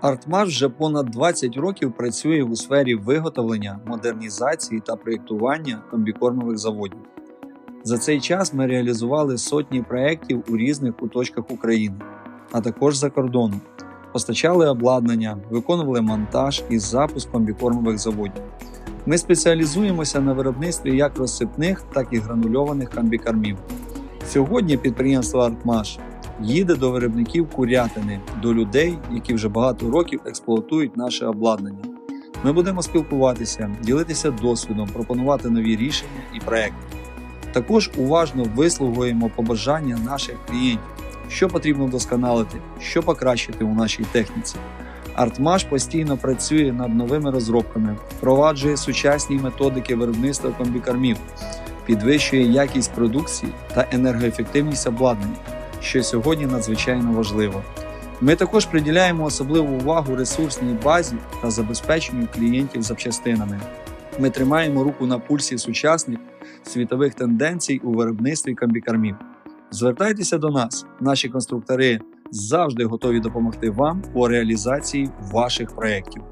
Артмаш вже понад 20 років працює у сфері виготовлення, модернізації та проєктування комбікормових заводів. За цей час ми реалізували сотні проєктів у різних куточках України, а також за кордоном. Постачали обладнання, виконували монтаж і запуск комбікормових заводів. Ми спеціалізуємося на виробництві як розсипних, так і гранульованих комбікормів. Сьогодні підприємство Артмаш їде до виробників курятини, до людей, які вже багато років експлуатують наше обладнання. Ми будемо спілкуватися, ділитися досвідом, пропонувати нові рішення і проекти. Також уважно вислухаємо побажання наших клієнтів, що потрібно вдосконалити, що покращити у нашій техніці. Артмаш постійно працює над новими розробками, впроваджує сучасні методики виробництва комбікормів, підвищує якість продукції та енергоефективність обладнання, що сьогодні надзвичайно важливо. Ми також приділяємо особливу увагу ресурсній базі та забезпеченню клієнтів запчастинами. Ми тримаємо руку на пульсі сучасних світових тенденцій у виробництві комбікормів. Звертайтеся до нас, наші конструктори завжди готові допомогти вам у реалізації ваших проєктів.